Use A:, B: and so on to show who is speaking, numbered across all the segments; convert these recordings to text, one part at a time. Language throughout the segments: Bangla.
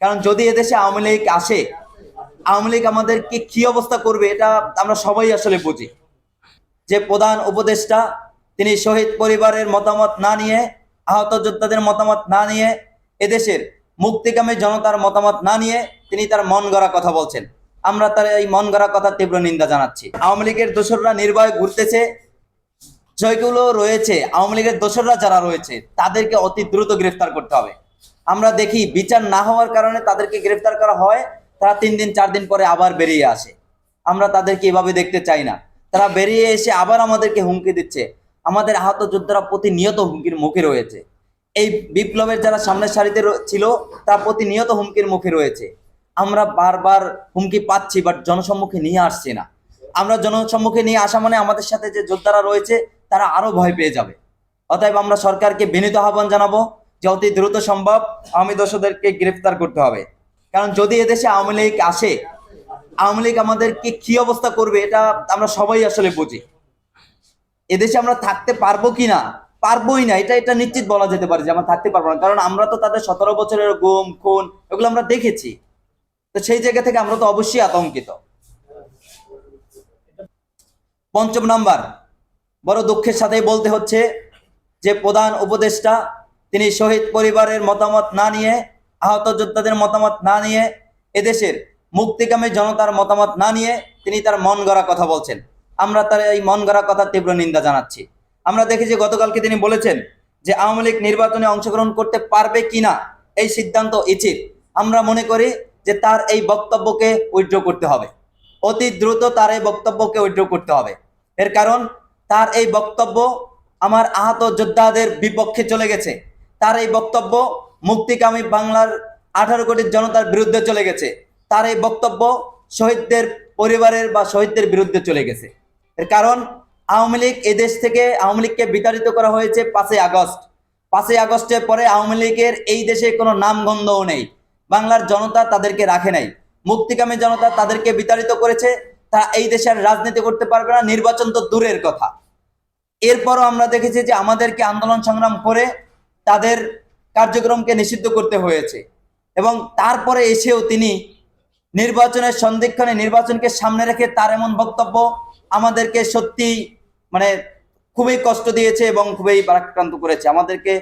A: কারণ যদি এদেশে আওয়ামী লীগ আসে, আওয়ামী লীগ আমাদেরকে কি অবস্থা করবে এটা আমরা সবাই আসলে বুঝি। যে প্রধান উপদেষ্টা, তিনি শহীদ পরিবারের মতামত না নিয়ে, আহত যোদ্ধাদের মতামত না নিয়ে, এদেশের মুক্তিকামী জনতার মতামত না নিয়ে তিনি তার মন গড়া কথা বলছেন। আমরা তার এই মন গড়া কথা তীব্র নিন্দা জানাচ্ছি। আওয়ামী লীগের দোসররা নির্ভয়ে ঘুরতেছে যেগুলো রয়েছে। আওয়ামী লীগের দোসররা যারা রয়েছে, তাদেরকে অতি দ্রুত গ্রেফতার করতে হবে। আমরা দেখি বিচার না হওয়ার কারণে তাদেরকে গ্রেফতার করা হয়, তারা তিন দিন, চার দিন পরে আবার বেরিয়ে আসে। আমরা তাদেরকে এভাবে দেখতে চাই না। তারা বেরিয়ে এসে আবার আমাদেরকে হুমকি দিচ্ছে। আমাদের আহত যোদ্ধারা প্রতিনিয়ত হুমকির মুখে রয়েছে। এই বিপ্লবের যারা সামনের সারিতে ছিল, তারা প্রতিনিয়ত হুমকির মুখে রয়েছে। আমরা বারবার হুমকি পাচ্ছি বাট জনসম্মুখে নিয়ে আসছি না। আমরা জনসম্মুখে নিয়ে আসা মানে আমাদের সাথে যে যোদ্ধারা রয়েছে, তারা আরও ভয় পেয়ে যাবে। অতএব আমরা সরকারকে বিনীত আহ্বান জানাব যে অতি দ্রুত সম্ভব আওয়ামী দোষদেরকে গ্রেফতার করতে হবে। কারণ যদি এদেশে আওয়ামী লীগ আসে, আওয়ামী লীগ আমাদেরকে কি অবস্থা করবে এটা আমরা সবাই আসলে বুঝি। এদেশে আমরা থাকতে পারব কি না? পারবোই না। এটা এটা নিশ্চিত বলা যেতে পারে যে আমরা থাকতে পারব না। কারণ আমরা তো তাদের সতেরো বছরের গুম, খুন এগুলো আমরা দেখেছি। তো সেই জায়গা থেকে আমরা তো অবশ্যই আতঙ্কিত। পঞ্চম নাম্বার, বড় দুঃখের সাথেই বলতে হচ্ছে যে প্রধান উপদেষ্টা তিনি শহীদ পরিবারের মতামত না নিয়ে, আহত যোদ্ধাদের মতামত না নিয়ে, এদেশের মুক্তিকামী জনতার মতামত না নিয়ে তিনি তার মন গড়া কথা বলছেন। আমরা তার এই মন গড়া কথা তীব্র নিন্দা জানাচ্ছি। আমরা দেখেছি গতকালকে তিনি বলেছেন যে আওয়ামী লীগ নির্বাচনে অংশগ্রহণ করতে পারবে কিনা, এই সিদ্ধান্ত ইচিত। আমরা মনে করি যে তার এই বক্তব্যকে উইথড্র করতে হবে। অতি দ্রুত তার এই বক্তব্যকে উইথড্র করতে হবে। এর কারণ, তার এই বক্তব্য আমার আহত যোদ্ধাদের বিপক্ষে চলে গেছে। তার এই বক্তব্য মুক্তিকামী বাংলার আঠারো কোটি জনতার বিরুদ্ধে চলে গেছে। তার এই বক্তব্য শহীদদের পরিবারের বা শহীদদের বিরুদ্ধে চলে গেছে। এর কারণ, আওয়ামী লীগ এদেশ থেকে আওয়ামী লীগকে বিতাড়িত করা হয়েছে পাঁচই আগস্ট। পাঁচই আগস্টের পরে আওয়ামী লীগের এই দেশে কোনো নামগন্ধও নেই। বাংলার জনতা তাদেরকে রাখে নাই। মুক্তিকামী জনতা তাদেরকে বিতাড়িত করেছে। তা এই দেশের রাজনীতি করতে পারবে না। নির্বাচন তো দূরের কথা। এরপরও আমরা দেখেছি যে আমাদেরকে আন্দোলন সংগ্রাম করে তাদের কার্যক্রমকে নিষিদ্ধ করতে হয়েছে এবং তারপরে এসেও তিনি নির্বাচনের সন্ধিক্ষণে নির্বাচনকে সামনে রেখে তার এমন বক্তব্য আমাদেরকে সত্যি মানে খুবই কষ্ট দিয়েছে এবং খুবই পারাক্রান্ত করেছে। আমাদেরকে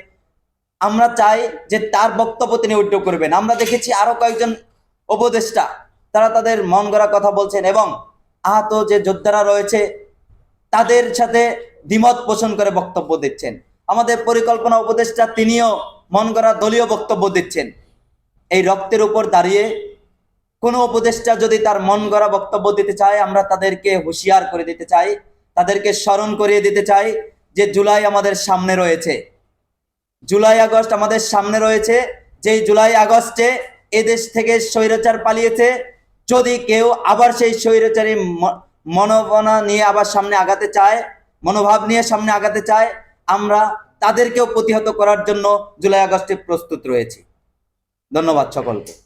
A: আমরা চাই যে তার বক্তব্য তিনি উল্টো করবেন। আমরা দেখেছি আরও কয়েকজন উপদেষ্টা, তারা তাদের মন গড়া কথা বলছেন এবং আহত যে যোদ্ধারা রয়েছে, তাদের সাথে দ্বিমত পোষণ করে বক্তব্য দিচ্ছেন। আমাদের পরিকল্পনা উপদেষ্টা তিনিও মন গড়া দলীয় বক্তব্য দিচ্ছেন। এই রক্তের উপর দাঁড়িয়ে কোনো উপদেষ্টা যদি তার মন গড়া বক্তব্য দিতে চায়, আমরা তাদেরকে হুঁশিয়ার করে দিতে চাই, তাদেরকে স্মরণ করিয়ে দিতে চাই যে জুলাই আমাদের সামনে রয়েছে। জুলাই আগস্ট আমাদের সামনে রয়েছে, যেই জুলাই আগস্টে এদেশ থেকে স্বৈরাচার পালিয়েছে। যদি কেউ আবার সেই স্বৈরাচারী মনোবনা নিয়ে আবার সামনে আগাতে চায়, মনোভাব নিয়ে সামনে আগাতে চায় আমরা তাদেরকেও প্রতিহত করার জন্য জুলাই আগস্টে প্রস্তুত রয়েছি। ধন্যবাদ সকলকে।